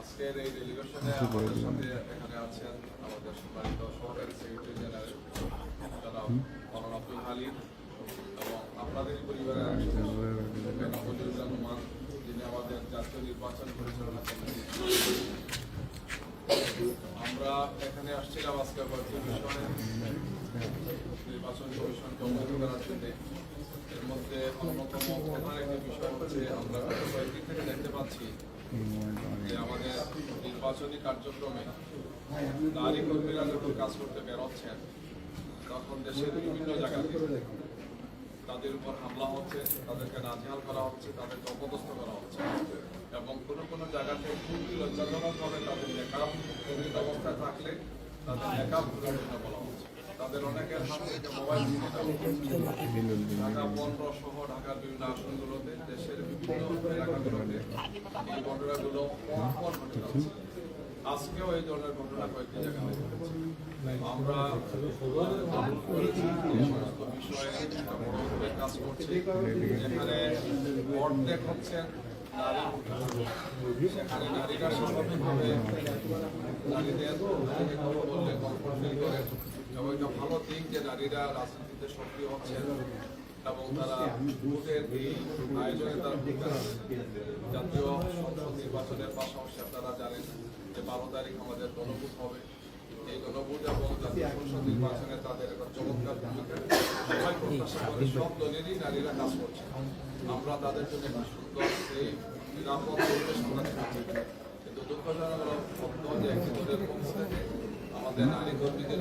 আজকের এই ডেলিগেশনে আমাদের সাথে এখানে আছেন আমাদের সম্মানিত সহকারী সেক্রেটারি জেনারেল জনাব মৌলানা আব্দুল হালিম এবং আপনাদের পরিবারের রহমান যিনি আমাদের জাতীয় নির্বাচন পরিচালনা কমিটি আমরা এখানে আসছিলাম আজকে কয়েকটি বিষয়ে। নির্বাচন কমিশনকে করার জন্য এর মধ্যে অন্যতম প্রধান একটি বিষয় হচ্ছে আমরা কয়েকদিন থেকে দেখতে পাচ্ছি আমাদের নির্বাচনী কার্যক্রমে নারী কর্মীরা যখন কাজ করতে বেরোচ্ছেন তখন দেশের বিভিন্ন জায়গা তাদের উপর হামলা হচ্ছে তাদেরকে নাজেহাল করা হচ্ছে। তাদেরকে অপদস্থ করা হচ্ছে। এবং কোনো কোনো জায়গাতে খুবই লজ্জাজনকভাবে তাদের মেকআপ অবস্থায় থাকলে তাদের মেকআপ বলা হচ্ছে। তাদের অনেকের হাত মোবাইল ঢাকা পনেরো সহ ঢাকার বিভিন্ন আসনগুলোতে, দেশের বিভিন্ন এলাকাগুলোতে এই ঘটনাগুলো আজকেও এই ধরনের ঘটনা কয়েকটি জায়গায় আমরা কাজ করছি। যেখানে অর্ধেক নারীরা স্বাভাবিকভাবে নারীদের বললে কমফোর্ট করে। এবং একটা ভালো দিক যে নারীরা রাজনীতিতে সক্রিয় হচ্ছেন এবং তারা ভোটের এই আয়োজনে তারা ভূমিকা। জাতীয় সংসদ নির্বাচনের পাশাপাশি আপনারা জানেন যে বারো তারিখ আমাদের গণভোট হবে। এই গণভোট এবং জাতীয় সংসদ নির্বাচনে তাদের একটা চমৎকার ভূমিকা। সব দলেরই নারীরা কাজ করছে। আমরা তাদের জন্য একটা সুন্দর সেই নিরাপদ পরিবেশ আমরা কিন্তু দুঃখজনক হলো যে একটি দলের পক্ষ থেকে আমাদের নারী কর্মীদের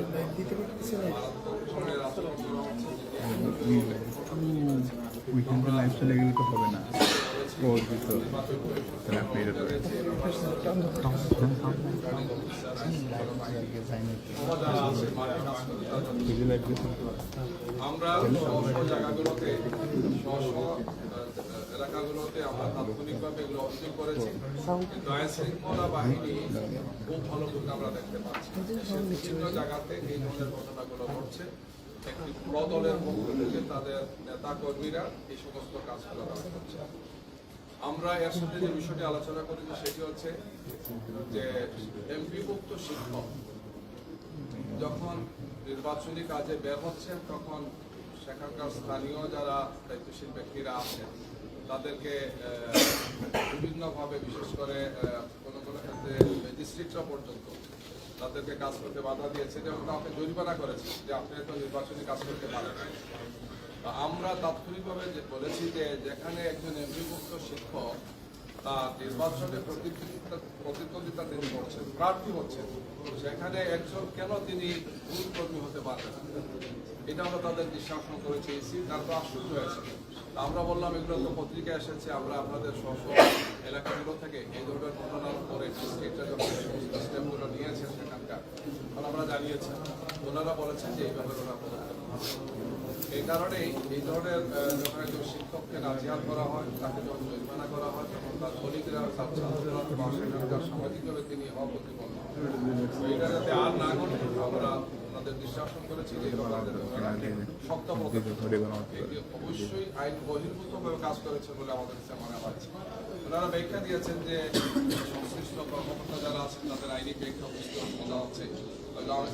উইকেন্ডে লাইভ চলে গেলে তো হবে না আমরা জায়গাগুলোতে এলাকাগুলোতে আমরা তাৎক্ষণিকভাবে এগুলো করেছি। কিন্তু আইন শৃঙ্খলা বাহিনী খুব ভালো আমরা দেখতে পাচ্ছি। বিভিন্ন জায়গাতে এই ধরনের ঘটনাগুলো ঘটছে। একটি পক্ষ থেকে তাদের নেতা কর্মীরা এই সমস্ত কাজগুলো তারা করছে। আমরা এর সাথে যে বিষয়টি আলোচনা করেছি সেটি হচ্ছে যে এমপিভুক্ত শিক্ষক যখন নির্বাচনী কাজে বের হচ্ছেন, তখন সেখানকার স্থানীয় যারা দায়িত্বশীল ব্যক্তিরা আছেন তাদেরকে বিভিন্নভাবে, বিশেষ করে কোনো কোনো ক্ষেত্রে ম্যাজিস্ট্রেটরা পর্যন্ত তাদেরকে কাজ করতে বাধা দিয়েছে এবং তাকে জরিমানা করেছে যে আপনি তো নির্বাচনী কাজ করতে পারেন আমরা তাৎক্ষণিকভাবে বলেছি যে যেখানে একজন এমপিভুক্ত শিক্ষক তার নির্বাচনে প্রতিদ্বন্দ্বিতা তিনি করছেন, প্রার্থী হচ্ছেন। সেখানে একজন কেন তিনি ভুল কর্মী হতে পারবেন এটা আমরা তাদের দৃষ্টান্তন করে চেয়েছি তারপর আশ্চর্য হয়েছে। আমরা বললাম, এগুলো তো পত্রিকায় এসেছে, আমরা আপনাদের স্ব এলাকাগুলো থেকে এই ধরনের ঘটনার পরে স্টেটটা যখন এই স্টেপগুলো নিয়েছেন সেখানকার আমরা জানিয়েছি। ওনারা বলেছেন যে এই ব্যাপারে ওরা। এই কারণেই এই ধরনের যখন একজন শিক্ষককে নাজিহাল করা হয়, তাকে যখন জরিমানা করা হয়, তখন তার কলিগরা তার ছাত্ররা বা সেখানকার সামাজিকভাবে তিনি অপ্রতিবন্ধ তো এটা যাতে আর না ঘটে, আমরা ওনাদের বিশ্বাসন করেছি যে শক্ত অবশ্যই আইন বহির্ভূতভাবে কাজ করেছে বলে আমাদের কাছে মনে হচ্ছে। ওনারা ব্যাখ্যা দিয়েছেন যে সংশ্লিষ্ট কর্মকর্তা যারা আছেন, তাদের আইনি ব্যাখ্যা বুঝতে অসুবিধা হচ্ছে।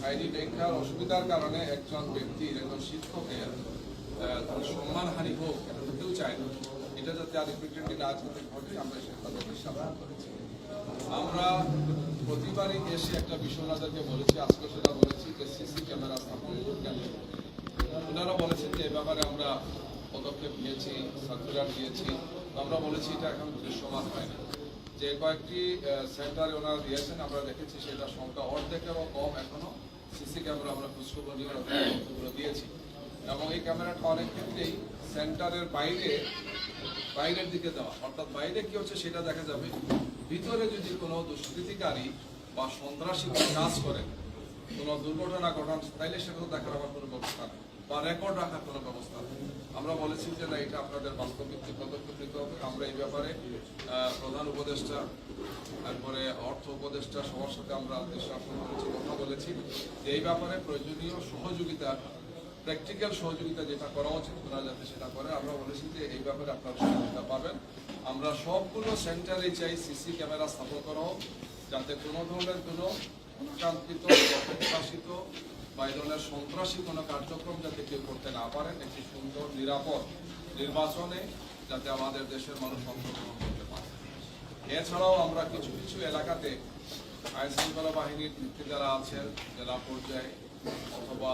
আইনি ব্যাখ্যার অসুবিধার কারণে একজন ব্যক্তির একজন শিক্ষকের তার সম্মানহানি হোক, এটা তো কেউ চায় না। এটা যাতে আর রিপিটেডলি না যাতে ঘটে, আমরা সেটা তাদের বিশ্বাস করেছি। আমরা প্রতিবারই এসে একটা বিষয় বলেছি, আজকে সেটা বলেছি যে সিসি ক্যামেরা স্থাপন কেন? ওনারা বলেছেন যে এ ব্যাপারে আমরা পদক্ষেপ নিয়েছি, সার্কুলার দিয়েছি আমরা বলেছি এটা এখন দৃশ্যমান হয় না। যে কয়েকটি সেন্টারে ওনারা দিয়েছেন, আমরা দেখেছি সেটা সংখ্যা অর্ধেকেরও কম এখনও। সিসি ক্যামেরা আমরা নিয়ে তথ্যগুলো দিয়েছি। এবং এই ক্যামেরাটা অনেক ক্ষেত্রেই সেন্টারের বাইরে, বাইরের দিকে দেওয়া। অর্থাৎ বাইরে কি হচ্ছে সেটা দেখা যাবে। ভিতরে যদি কোনো দুষ্কৃতিকারী বা সন্ত্রাসী কাজ করে, কোনো দুর্ঘটনা ঘটান, তাইলে সেগুলো দেখার আমার কোনো ব্যবস্থা নেই। বা রেকর্ড রাখার কোনো ব্যবস্থা আমরা বলেছি যে না, এটা আপনাদের বাস্তব ভিত্তিক পদক্ষেপ নিতে হবে। আমরা এই ব্যাপারে প্রধান উপদেষ্টা, তারপরে অর্থ উপদেষ্টা সবার সাথে আমরা করেছি কথা বলেছি যে এই ব্যাপারে প্রয়োজনীয় সহযোগিতা প্র্যাকটিক্যাল সহযোগিতা যেটা করা উচিত ওনারা যাতে সেটা করে। আমরা বলেছি যে এই ব্যাপারে আপনারা সহযোগিতা পাবেন। আমরা সবগুলো সেন্টারে চাই সিসি ক্যামেরা স্থাপন করা হোক, যাতে কোনো ধরনের কোনো উৎক্রান্তিত প্রকাশিত বা এই ধরনের সন্ত্রাসী কোনো কার্যক্রম যাতে কেউ করতে না পারেন, একটি সুন্দর, নিরাপদ নির্বাচনে যাতে আমাদের দেশের মানুষ অংশগ্রহণ করতে পারে। এছাড়াও আমরা কিছু কিছু এলাকাতে আইন শৃঙ্খলা বাহিনীর নেত্রী যারা আছেন, জেলা পর্যায়ে অথবা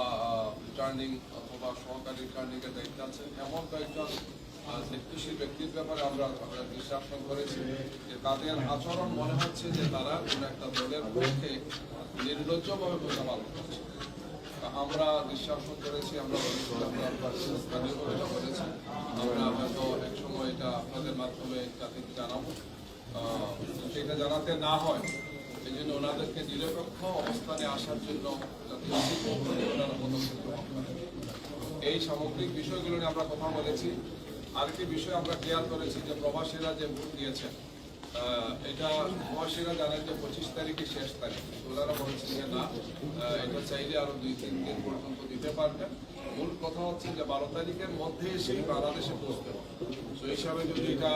রিটার্নিং অথবা সহকারী রিটার্নিং এর দায়িত্বে আছেন, এমন কয়েকজন দায়িত্বশীল ব্যক্তির ব্যাপারে আমরা বিশ্বাসন করেছি যে তাদের আচরণ মনে হচ্ছে যে তারা কোনো একটা দলের পক্ষে নির্লজ্জভাবে ভূমিকা পালন করছে। আমরা বিশ্বাসন করেছি, আমরা করেছি আমরা হয়তো এক সময় এটা আপনাদের মাধ্যমে জাতিকে জানাব। এটা জানাতে না হয় এই জন্য ওনাদেরকে নিরপেক্ষ অবস্থানে আসার জন্য। এই সামগ্রিক বিষয়গুলো নিয়ে আমরা কথা বলেছি। আরেকটি বিষয় আমরা ক্লিয়ার করেছি যে প্রবাসীরা যে ভোট দিয়েছেন এটা প্রবাসীরা জানেন যে পঁচিশ তারিখে শেষ তারিখ। ওনারা বলেছেন যে না এটা চাইলে আরও দুই, তিন দিন পর্যন্ত দিতে পারবেন। মূল কথা হচ্ছে যে বারো তারিখের মধ্যে সেই বাংলাদেশে পৌঁছতে হবে। তো হিসাবে যদি এটা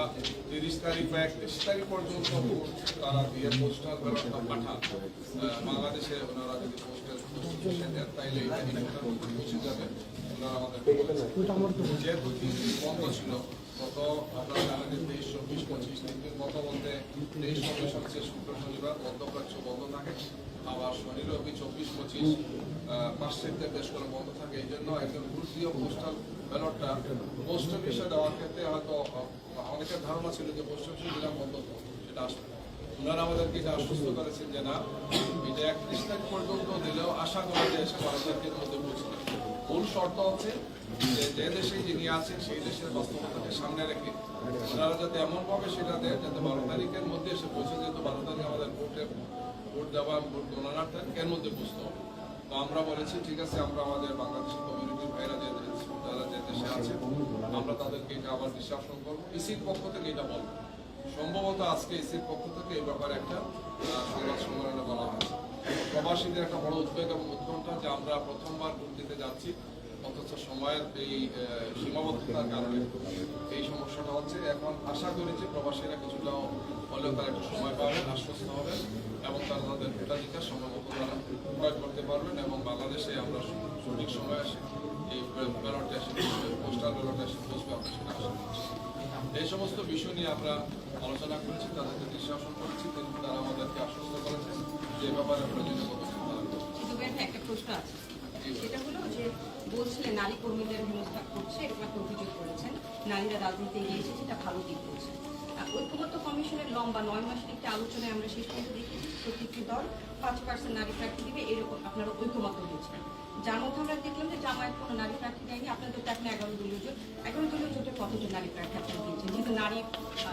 তিরিশ তারিখ বা একত্রিশ তারিখ পর্যন্ত তারা দিয়ে পোস্টাল ব্যবস্থা পাঠান বাংলাদেশে ওনারা যদি পোস্টাল দেন, তাইলে এটা পৌঁছে যাবে। ওনারা বলেছেন। যেহেতু বন্ধ ছিল গত আপনারা যে তেইশ চব্বিশ পঁচিশ বন্ধ বলতে তেইশ চব্বিশ হচ্ছে শুক্র শনিবার বন্ধ থাকে আবার শনি, রবি চব্বিশ পঁচিশ বন্ধ থাকে এই জন্য একজন পোস্টাল ব্যালটটা পোস্ট অফিসে দেওয়ার ক্ষেত্রে হয়তো অনেকের ধারণা ছিল যে পোস্ট অফিসে দিলাম বন্ধ সেটা আসবে ওনারা আমাদেরকে এটা আশ্বস্ত করেছেন যে না, এটা একত্রিশ তারিখ পর্যন্ত দিলেও আশা করা যায় এসে বারো মধ্যে পৌঁছে যাবে। মূল শর্ত হচ্ছে যে দেশে যিনি আছেন, সেই দেশের বাস্তবতাকে সামনে রেখে ওনারা যাতে এমন ভাবে সেটা দেন যাতে বারো তারিখের মধ্যে এসে পৌঁছে যেত, বারো তারিখ আমাদের ভোটে ভোট দেওয়া ভোট গণনার তারিখ এর মধ্যে পৌঁছতে। হবে তো আমরা বলেছি, ঠিক আছে, আমরা আমাদের বাংলাদেশের কমিউনিটির ভাইরা যে যারা যে দেশে আছে, আমরা তাদেরকে এটা আবার বিশ্বাসন করব। ইসির পক্ষ থেকে এটা বলব সম্ভবত আজকে ইসির পক্ষ থেকে এই ব্যাপারে একটা সংবাদ সম্মেলনে বলা হয়েছে। প্রবাসীদের একটা বড় উদ্বেগ এবং উৎকণ্ঠা যে আমরা প্রথমবার ভোট দিতে যাচ্ছি, অথচ সময়ের এই সীমাবদ্ধতার কারণে এই সমস্যাটা হচ্ছে। এখন আশা করি যে প্রবাসীরা কিছুটা হলেও তারা একটু সময় পাবেন, আশ্বস্ত হবেন এবং তারা তাদের ভোটাধিকার সম্ভবত তারা প্রয়োগ করতে পারবেন এবং বাংলাদেশে আমরা সঠিক সময় আসে এই ব্যালটটা এসে পোস্টাল ব্যালটটা এসে পৌঁছবে আমরা সেটা আশা করছি। এই সমস্ত বিষয় নিয়ে আমরা আলোচনা করেছি, তাদেরকে নিঃশাসন করেছি তারা আমাদেরকে আশ্বস্ত করেছেন ব্যাপারে প্রয়োজনীয় করবে। একটা প্রশ্ন আছে। সেটা হলো যে বলছিলেন নারী কর্মীদের হেনস্থা করছে এরকম একটা অভিযোগ করেছেন। নারীরা রাজনীতিতে এগিয়ে এসেছে এটা ভালো দিক বলছে। ঐক্যবদ্ধ কমিশনের লম্বা নয় মাসের একটি আলোচনায় আমরা শেষ পর্যন্ত দেখেছি প্রত্যেকটি দল পাঁচ পার্সেন্ট নারী প্রার্থী দিবে এরকম আপনারা ঐক্যমত হয়েছেন। যার মধ্যে আমরা দেখলাম যে জামায়াত কোনো নারী প্রার্থী দেয়নি আপনাদের তো এখন এগারো দলীয় জোট। এগারো দলীয় জোটের কতজন নারী প্রার্থী আপনারা দিয়েছেন যেহেতু নারী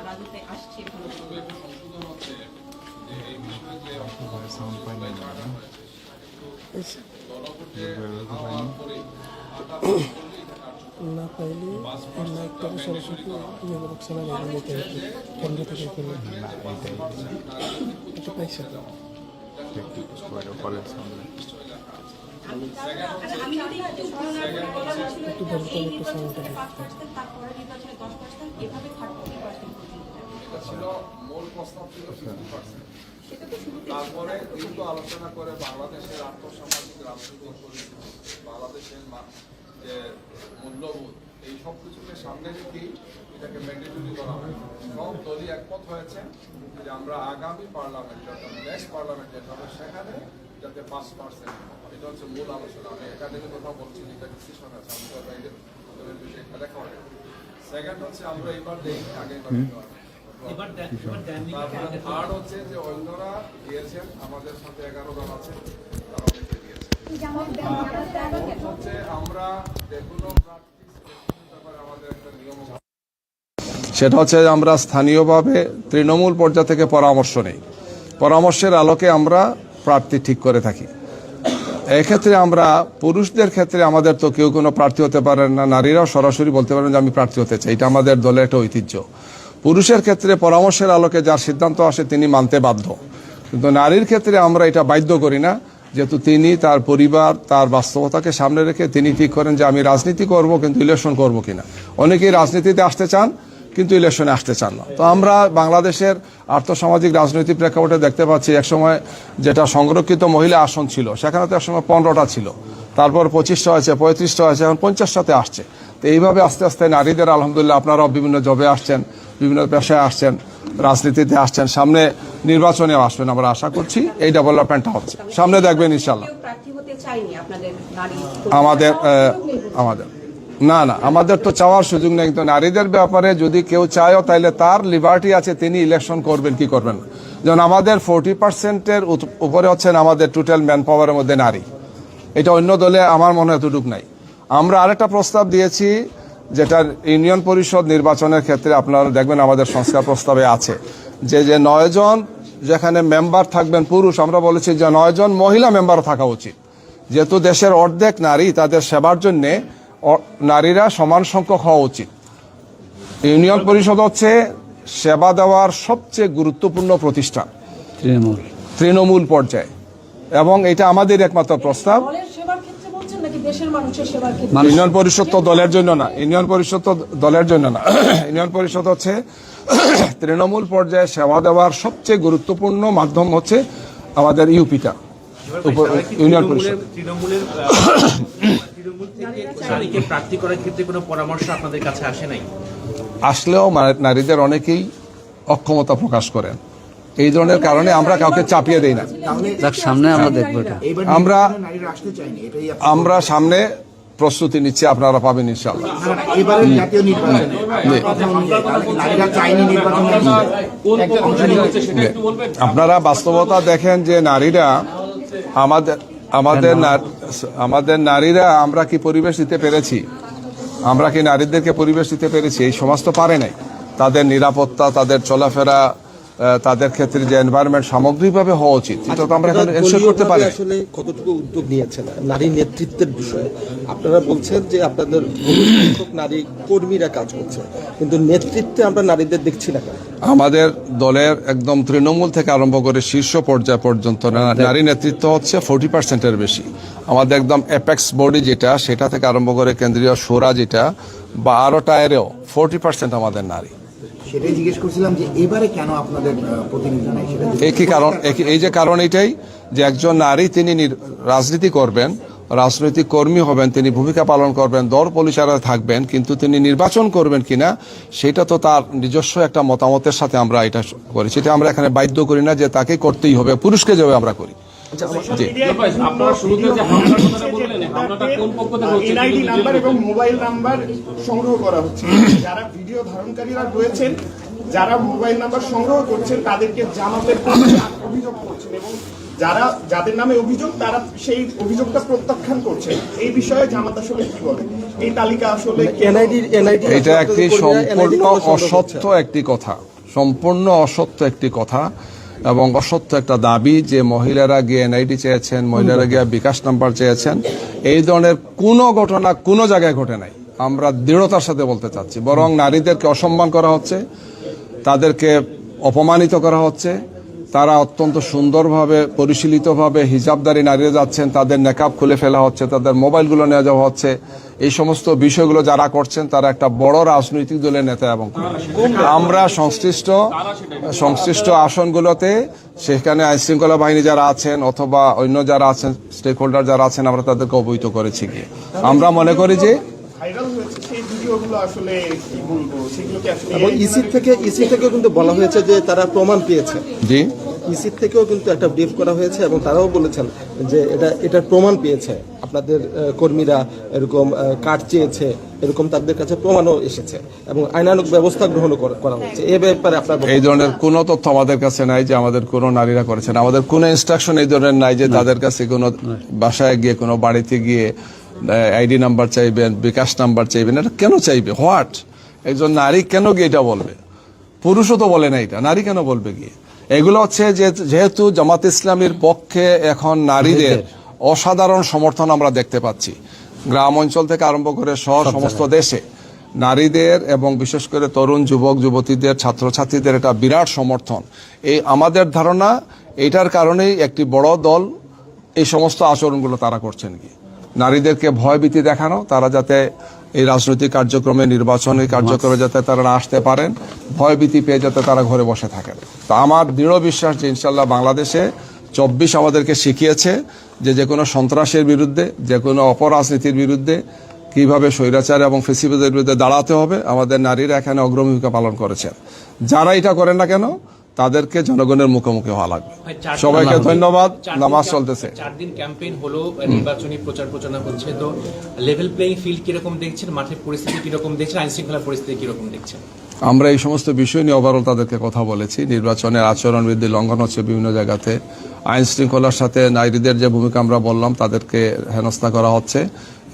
রাজনীতিতে আসছে ভালো না পাইলে পার্সেন্টটা একটা সরাসরি mandatory করা বক্সে না রেখে দিতে হতো কেন্দ্র থেকে পাইছে সামনে একটু বলা একটু ধরে ছিল মূল প্রস্তাব ছিল ফিফটি পার্সেন্ট শুরুতে তারপরে দ্রুত আলোচনা করে বাংলাদেশের আর্থসামাজিক রাজনৈতিক পরিস্থিতি বাংলাদেশের মা- যে মূল্যবোধ এই সব কিছুকে সামনে রেখেই এটাকে ম্যান্ডেটরি করা হয়। সব দলই একমত হয়েছে যে আমরা আগামী পার্লামেন্ট অর্থাৎ নেক্সট পার্লামেন্ট যেটা হবে সেখানে যাতে পাঁচ পার্সেন্ট এটা হচ্ছে মূল আলোচনা। আমি একাডেমি কথা বলছি যেটা ডিসিশন আছে। আমি তো বিষয়ে লেখা হয় সেকেন্ড হচ্ছে আমরা এবার দেখি আগে এবার দেওয়া। এবার দেন- এবার দেননি তারপরে থার্ড হচ্ছে যে অন্যরা দিয়েছেন আমাদের সাথে এগারো জন আছে তারা অনেকে দিয়েছেন হচ্ছে আমরা যে কোনো প্রার্থী selection ব্যাপারে আমাদের একটা নিয়ম সেটা হচ্ছে আমরা স্থানীয়ভাবে তৃণমূল পর্যায় থেকে পরামর্শ নেই। পরামর্শের আলোকে আমরা প্রার্থী ঠিক করে থাকি। এক্ষেত্রে আমরা পুরুষদের ক্ষেত্রে আমাদের তো কেউ কোনো প্রার্থী হতে পারেন না নারীরাও সরাসরি বলতে পারেন যে আমি প্রার্থী হতে চাই। এটা আমাদের দলের একটা ঐতিহ্য। পুরুষের ক্ষেত্রে পরামর্শের আলোকে যার সিদ্ধান্ত আসে তিনি মানতে বাধ্য। কিন্তু নারীর ক্ষেত্রে আমরা এটা বাধ্য করি না, যেহেতু তিনি তার পরিবার, তার বাস্তবতাকে সামনে রেখে তিনি ঠিক করেন যে আমি রাজনীতি করব কিন্তু ইলেকশন করব কিনা। অনেকেই রাজনীতিতে আসতে চান কিন্তু ইলেকশনে আসতে চান না। তো আমরা বাংলাদেশের আর্থসামাজিক রাজনৈতিক প্রেক্ষাপটে দেখতে পাচ্ছি একসময় যেটা সংরক্ষিত মহিলা আসন ছিল, সেখানে তো একসময় পনেরোটা ছিল। তারপর পঁচিশটা হয়েছে, পঁয়ত্রিশটা হয়েছে, এখন পঞ্চাশটাতে আসছে। তো এইভাবে আস্তে আস্তে নারীদের, আলহামদুলিল্লাহ আপনারাও বিভিন্ন জবে আসছেন। বিভিন্ন পেশায় আসছেন রাজনীতিতে আসছেন সামনে নির্বাচনেও আসবেন আমরা আশা করছি এই ডেভেলপমেন্টটা হচ্ছে। সামনে দেখবেন ইনশাল্লাহ আমাদের আমাদের। না না আমাদের তো চাওয়ার সুযোগ নেই। কিন্তু নারীদের ব্যাপারে যদি কেউ চায়ও তাহলে তার লিবার্টি আছে তিনি ইলেকশন করবেন কি করবেন যেমন আমাদের ফোরটি পার্সেন্টের উপরে হচ্ছেন আমাদের টোটাল ম্যান পাওয়ারের মধ্যে নারী। এটা অন্য দলে আমার মনে হয় এতটুক নাই। আমরা আরেকটা প্রস্তাব দিয়েছি যেটা ইউনিয়ন পরিষদ নির্বাচনের ক্ষেত্রে আপনারা দেখবেন আমাদের সংস্কার প্রস্তাবে আছে। যে যে নয়জন যেখানে মেম্বার থাকবেন পুরুষ আমরা বলেছি যে নয়জন মহিলা মেম্বার থাকা উচিত। যেহেতু দেশের অর্ধেক নারী তাদের সেবার জন্য নারীরা সমান সংখ্যক হওয়া উচিত। ইউনিয়ন পরিষদ হচ্ছে সেবা দেওয়ার সবচেয়ে গুরুত্বপূর্ণ প্রতিষ্ঠান। তৃণমূল। তৃণমূল পর্যায়ে। এবং এটা আমাদের একমাত্র প্রস্তাব। ইউনিয়ন পরিষদ তো দলের জন্য না ইউনিয়ন পরিষদ তো দলের জন্য না। ইউনিয়ন পরিষদ হচ্ছে তৃণমূল পর্যায়ে সেবা দেওয়ার সবচেয়ে গুরুত্বপূর্ণ মাধ্যম হচ্ছে আমাদের ইউপিটা। উপ- ইউনিয়ন পরিষদ। তৃণমূলের তৃণমূলের আহ, তৃণমূল থেকে নারীকে প্রার্থী করার ক্ষেত্রে কোনো পরামর্শ আপনাদের কাছে আসে নাই? আসলেও নারীদের অনেকেই অক্ষমতা প্রকাশ করেন। এই ধরনের কারণে আমরা কাউকে চাপিয়ে দেই না। সামনে আমরা দেখব আমরা নারীরা আসতে? চায়নি এটাই আপ- আমরা সামনে প্রস্তুতি নিচ্ছি আপনারা পাবেন ইনশাল্লাহ আপনারা বাস্তবতা দেখেন যে নারীরা আমাদের আমাদের আমাদের নারীরা আমরা কি পরিবেশ দিতে পেরেছি? আমরা কি নারীদেরকে পরিবেশ দিতে পেরেছি? এই সমাজ তো পারে নাই। তাদের নিরাপত্তা তাদের চলাফেরা তাদের ক্ষেত্রে যে এনভায়রনমেন্ট সামগ্রিকভাবে হওয়া উচিত এটা তো আমরা এখন এনশিওর করতে পারি। আসলে কতটুকু উদ্যোগ নিয়েছেন? নারী নেতৃত্বের বিষয়ে। আপনারা বলছেন যে আপনাদের নারী কর্মীরা কাজ করছে কিন্তু নেতৃত্বে আমরা নারীদের দেখছি না আমাদের দলের একদম তৃণমূল থেকে আরম্ভ করে শীর্ষ পর্যায় পর্যন্ত না- নারী নেতৃত্ব হচ্ছে ফোর্টি পার্সেন্টের বেশি। আমাদের একদম অ্যাপেক্স বডি যেটা সেটা থেকে আরম্ভ করে কেন্দ্রীয় সোরা যেটা বা আরও টায়ারেও ফোর্টি পার্সেন্ট আমাদের নারী। সেটাই জিজ্ঞেস করছিলাম যে এবারে কেন আপনাদের প্রতিনিধি নাই? সেটা একই কারণ এই যে কারণ এটাই যে একজন নারী তিনি রাজনীতি করবেন রাজনৈতিক কর্মী হবেন তিনি ভূমিকা পালন করবেন দল পরিচালনায় থাকবেন কিন্তু তিনি নির্বাচন করবেন কিনা সেটা তো তার নিজস্ব একটা মতামতের সাথে আমরা এটা করি সেটা আমরা এখানে বাধ্য করি না যে তাকে করতেই হবে পুরুষকে যেভাবে আমরা করি। জি। এনআইডি নাম্বার এবং মোবাইল নাম্বার সংগ্রহ করা হচ্ছে। যারা ভিডিও ধারণকারীরা রয়েছেন যারা মোবাইল নাম্বার সংগ্রহ করছেন তাদেরকে জামাতের অভিযোগ করছেন এবং যারা যাদের নামে অভিযোগ তারা সেই অভিযোগটা প্রত্যাখ্যান করছেন। এই বিষয়ে জামাত আসলে কি বলে? এই তালিকা আসলে কে- এনআইডি এনআইডি এটা একটি সম্পূর্ণ অসত্য একটি কথা। সম্পূর্ণ অসত্য একটি কথা। এবং অসত্য একটা দাবি যে মহিলারা গিয়ে এনআইডি চেয়েছেন, মহিলারা গিয়ে বিকাশ নাম্বার চেয়েছেন, এই ধরনের কোনো ঘটনা কোনো জায়গায় ঘটে নাই। আমরা দৃঢ়তার সাথে বলতে চাচ্ছি, বরং নারীদেরকে অসম্মান করা হচ্ছে, তাদেরকে অপমানিত করা হচ্ছে তারা অত্যন্ত সুন্দরভাবে, পরিশীলিতভাবে হিজাবদারি নারীরা যাচ্ছেন, তাদের নেকাব খুলে ফেলা হচ্ছে, তাদের মোবাইলগুলো নিয়ে যাওয়া হচ্ছে। এই সমস্ত বিষয়গুলো যারা করছেন, তারা একটা বড় রাজনৈতিক দলের নেতা এবং আমরা সংশ্লিষ্ট সংশ্লিষ্ট আসনগুলোতে সেখানে আইনশৃঙ্খলা বাহিনী যারা আছেন অথবা অন্য যারা আছেন স্টেক হোল্ডার যারা আছেন, আমরা তাদেরকে অবহিত করেছি গিয়ে। আমরা মনে করি যে সেই আসলে কি বলব সেগুলোকে আসলে এবং ইসি থেকে ইসি থেকেও কিন্তু বলা হয়েছে যে তারা প্রমাণ পেয়েছে। জি। ইসি থেকেও কিন্তু একটা ব্রিফ করা হয়েছে এবং তারাও বলেছেন যে এটা এটার প্রমাণ পেয়েছে। আপনাদের কর্মীরা এরকম কার্ড চেয়েছে এরকম তাদের কাছে প্রমাণও এসেছে এবং আইনানুক ব্যবস্থা গ্রহণ করা- করা হচ্ছে এ ব্যাপারে আপনার এই ধরনের কোনো তথ্য আমাদের কাছে নাই যে আমাদের কোনো নারীরা করেছেন আমাদের কোনো ইনস্ট্রাকশন এই ধরনের নাই যে তাদের কাছে কোনো বাসায় গিয়ে কোনো বাড়িতে গিয়ে আইডি নাম্বার চাইবেন বিকাশ নাম্বার চাইবেন এটা কেন চাইবে? হোয়াট একজন নারী কেন গিয়ে এটা বলবে? পুরুষও তো বলে না এটা নারী কেন বলবে গিয়ে? এগুলো হচ্ছে যে যেহেতু জামাত ইসলামীর পক্ষে এখন নারীদের অসাধারণ সমর্থন আমরা দেখতে পাচ্ছি। গ্রাম অঞ্চল থেকে আরম্ভ করে সহ সমস্ত দেশে নারীদের এবং বিশেষ করে তরুণ যুবক যুবতীদের ছাত্রছাত্রীদের এটা বিরাট সমর্থন। এই আমাদের ধারণা এটার কারণেই একটি বড় দল এই সমস্ত আচরণগুলো তারা করছেন কি নারীদেরকে ভয়ভীতি দেখানো, তারা যাতে এই রাজনৈতিক কার্যক্রমে, নির্বাচনী কার্যক্রমে যাতে তারা না আসতে পারেন, ভয়ভীতি পেয়ে যাতে তারা ঘরে বসে থাকেন। তা আমার দৃঢ় বিশ্বাস যে ইনশাল্লাহ বাংলাদেশে চব্বিশ আমাদেরকে শিখিয়েছে যে যে কোনো সন্ত্রাসের বিরুদ্ধে, যে কোনো অপরাজনীতির বিরুদ্ধে কীভাবে স্বৈরাচার এবং ফেসিবাদের বিরুদ্ধে দাঁড়াতে হবে, আমাদের নারীরা এখানে অগ্রভূমিকা পালন করেছেন। যারা এটা করেন না কেন তাদেরকে জনগণের মুখোমুখি হওয়া লাগবে। সবাইকে ধন্যবাদ নামাজ চলতেছে। চার দিন ক্যাম্পেইন হলো নির্বাচনী প্রচার প্রচারণা হচ্ছে। তো লেভেল প্লেইং ফিল্ড কীরকম দেখছেন? মাঠের পরিস্থিতি কীরকম দেখছেন? আইন শৃঙ্খলা পরিস্থিতি কীরকম দেখছেন? আমরা এই সমস্ত বিষয় নিয়ে ওভারঅল তাদেরকে কথা বলেছি। নির্বাচনের আচরণ বিধি লঙ্ঘন হচ্ছে বিভিন্ন জায়গাতে। আইন শৃঙ্খলার সাথে নারীদের যে ভূমিকা আমরা বললাম তাদেরকে হেনস্থা করা হচ্ছে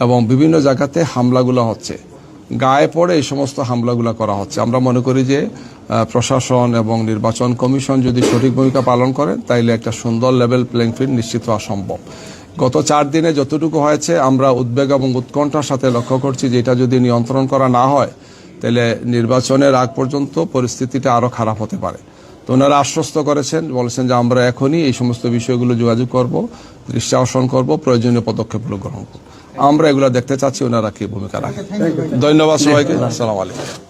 এবং বিভিন্ন জায়গাতে হামলাগুলো হচ্ছে। গায়ে পড়ে এই সমস্ত হামলাগুলো করা হচ্ছে। আমরা মনে করি যে প্রশাসন এবং নির্বাচন কমিশন যদি সঠিক ভূমিকা পালন করে তাইলে একটা সুন্দর লেভেল প্লেইং ফিল্ড নিশ্চিত হওয়া সম্ভব। গত চার দিনে যতটুকু হয়েছে, আমরা উদ্বেগ এবং উৎকণ্ঠার সাথে লক্ষ্য করছি যে এটা যদি নিয়ন্ত্রণ করা না হয় তাহলে নির্বাচনের আগ পর্যন্ত পরিস্থিতিটা আরও খারাপ হতে পারে। তো ওনারা আশ্বস্ত করেছেন, বলেছেন যে আমরা এখনই এই সমস্ত বিষয়গুলো যোগাযোগ করব, দৃষ্টি আকর্ষণ করব, প্রয়োজনীয় পদক্ষেপগুলো গ্রহণ করব। আমরা এগুলো দেখতে চাচ্ছি ওনারা কি ভূমিকা রাখেন ধন্যবাদ সবাইকে। আসসালামু আলাইকুম।